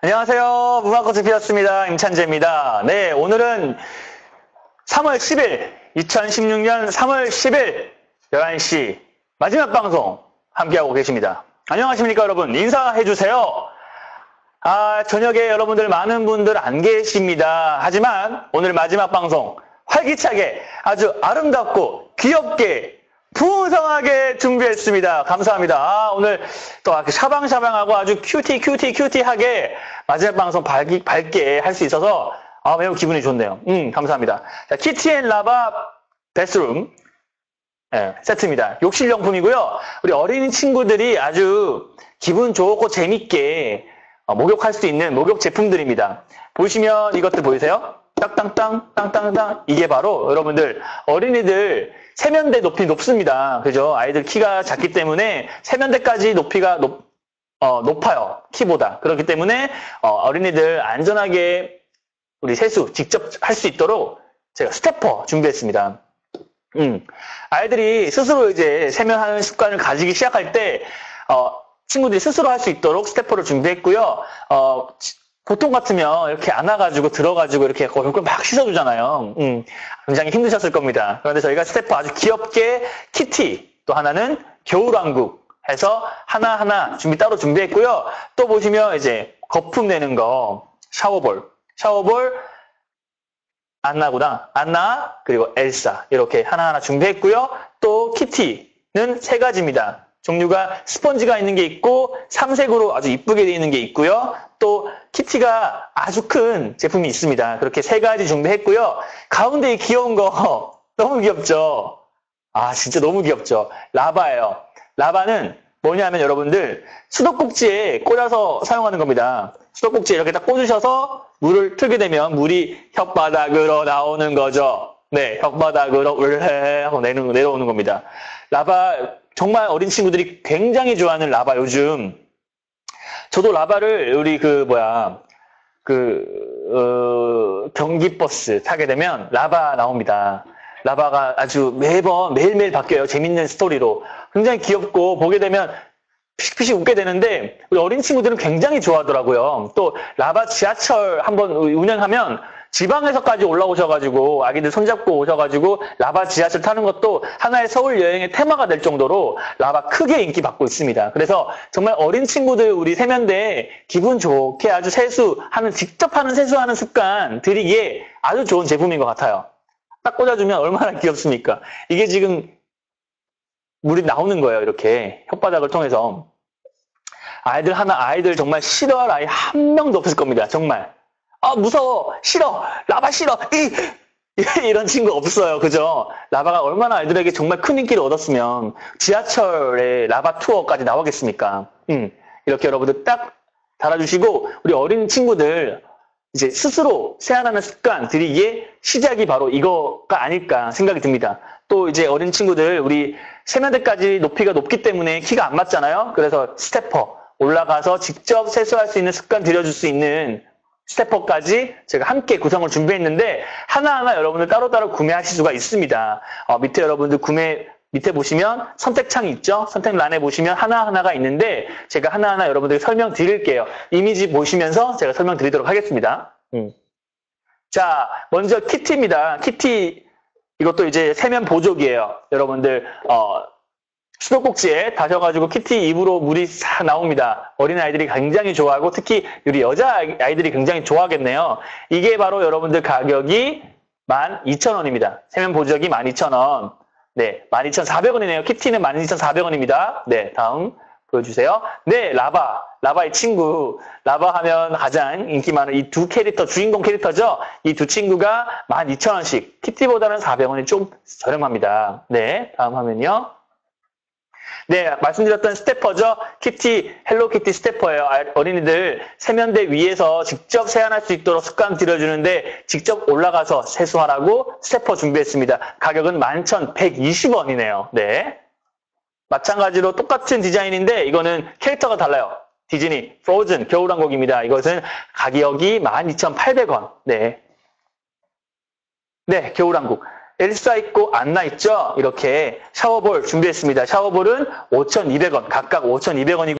안녕하세요. 무화꽃이 피었습니다. 임찬재입니다. 네, 오늘은 3월 10일, 2016년 3월 10일 11시 마지막 방송 함께하고 계십니다. 안녕하십니까 여러분. 인사해 주세요. 아, 저녁에 여러분들 많은 분들 안 계십니다. 하지만 오늘 마지막 방송 활기차게 아주 아름답고 귀엽게 풍성하게 준비했습니다. 감사합니다. 아, 오늘 또 샤방샤방하고 아주 큐티 큐티 큐티하게 마지막 방송 밝기, 밝게 할 수 있어서 아, 매우 기분이 좋네요. 음, 감사합니다. 자, 키티앤 라바 베스룸 네, 세트입니다. 욕실용품이고요. 우리 어린이 친구들이 아주 기분 좋고 재밌게 어, 목욕할 수 있는 목욕 제품들입니다. 보시면 이것들 보이세요? 땅땅땅, 땅땅땅. 이게 바로 여러분들 어린이들 세면대 높이 높습니다. 그죠? 아이들 키가 작기 때문에 세면대까지 높이가 높, 어, 높아요. 키보다. 그렇기 때문에 어, 린이들 안전하게 우리 세수 직접 할 수 있도록 제가 스태퍼 준비했습니다. 음, 아이들이 스스로 이제 세면하는 습관을 가지기 시작할 때 어, 친구들이 스스로 할 수 있도록 스태퍼를 준비했고요. 어, 보통 같으면 이렇게 안아가지고 들어가지고 이렇게 얼굴 막 씻어주잖아요. 음, 굉장히 힘드셨을 겁니다. 그런데 저희가 스태프 아주 귀엽게 키티, 또 하나는 겨울왕국 해서 하나하나 준비 따로 준비했고요. 또 보시면 이제 거품 내는 거 샤워볼, 샤워볼 안나구나, 안나 그리고 엘사 이렇게 하나하나 준비했고요. 또 키티는 세 가지입니다. 종류가 스펀지가 있는 게 있고 삼색으로 아주 이쁘게 되어 있는 게 있고요. 또 키티가 아주 큰 제품이 있습니다. 그렇게 세 가지 준비했고요. 가운데 이 귀여운 거 너무 귀엽죠? 아 진짜 너무 귀엽죠? 라바예요. 라바는 뭐냐면 여러분들 수도꼭지에 꽂아서 사용하는 겁니다. 수도꼭지에 이렇게 딱 꽂으셔서 물을 틀게 되면 물이 혓바닥으로 나오는 거죠. 네, 혓바닥으로 울해 하고 내려오는 겁니다. 라바 정말 어린 친구들이 굉장히 좋아하는 라바 요즘 저도 라바를 우리 그 뭐야 그 어, 경기 버스 타게 되면 라바 나옵니다. 라바가 아주 매번 매일매일 바뀌어요. 재밌는 스토리로 굉장히 귀엽고 보게 되면 피식피식 웃게 되는데 우리 어린 친구들은 굉장히 좋아하더라고요. 또 라바 지하철 한번 운행하면 지방에서까지 올라오셔가지고 아기들 손잡고 오셔가지고 라바 지하철 타는 것도 하나의 서울 여행의 테마가 될 정도로 라바 크게 인기 받고 있습니다. 그래서 정말 어린 친구들 우리 세면대에 기분 좋게 아주 세수하는 직접 하는 세수하는 습관 들이기에 아주 좋은 제품인 것 같아요. 딱 꽂아주면 얼마나 귀엽습니까? 이게 지금 물이 나오는 거예요. 이렇게 혓바닥을 통해서 아이들 하나 아이들 정말 싫어할 아이 한 명도 없을 겁니다. 정말 아 무서워 싫어 라바 싫어 이 이런 친구 없어요. 그죠? 라바가 얼마나 아이들에게 정말 큰 인기를 얻었으면 지하철에 라바 투어까지 나오겠습니까? 음, 이렇게 여러분들 딱 달아주시고 우리 어린 친구들 이제 스스로 세안하는 습관 들이기에 시작이 바로 이거가 아닐까 생각이 듭니다. 또 이제 어린 친구들 우리 세면대까지 높이가 높기 때문에 키가 안 맞잖아요. 그래서 스태퍼 올라가서 직접 세수할 수 있는 습관 들여줄 수 있는 스태퍼까지 제가 함께 구성을 준비했는데 하나하나 여러분들 따로따로 구매하실 수가 있습니다. 어, 밑에 여러분들 구매 밑에 보시면 선택창이 있죠? 선택란에 보시면 하나하나가 있는데 제가 하나하나 여러분들께 설명 드릴게요. 이미지 보시면서 제가 설명 드리도록 하겠습니다. 음. 자, 먼저 키티입니다. 키티 이것도 이제 세면 보조기예요. 여러분들 어, 수도꼭지에 다셔가지고 키티 입으로 물이 싹 나옵니다. 어린아이들이 굉장히 좋아하고 특히 우리 여자아이들이 굉장히 좋아하겠네요. 이게 바로 여러분들 가격이 12,000원입니다. 세면 보조기 12,000원. 네, 12,400원이네요. 키티는 12,400원입니다. 네, 다음 보여주세요. 네, 라바. 라바의 친구. 라바 하면 가장 인기 많은 이 두 캐릭터, 주인공 캐릭터죠? 이 두 친구가 12,000원씩. 키티보다는 400원이 좀 저렴합니다. 네, 다음 화면이요. 네, 말씀드렸던 스태퍼죠. 키티, 헬로키티 스태퍼예요. 아, 어린이들 세면대 위에서 직접 세안할 수 있도록 습관 들여주는데 직접 올라가서 세수하라고 스태퍼 준비했습니다. 가격은 11,120원이네요. 네. 마찬가지로 똑같은 디자인인데 이거는 캐릭터가 달라요. 디즈니, 프로즌, 겨울왕국입니다. 이것은 가격이 12,800원. 네. 네, 겨울왕국. 엘사 있고 안나 있죠? 이렇게 샤워볼 준비했습니다. 샤워볼은 5,200원, 각각 5,200원이고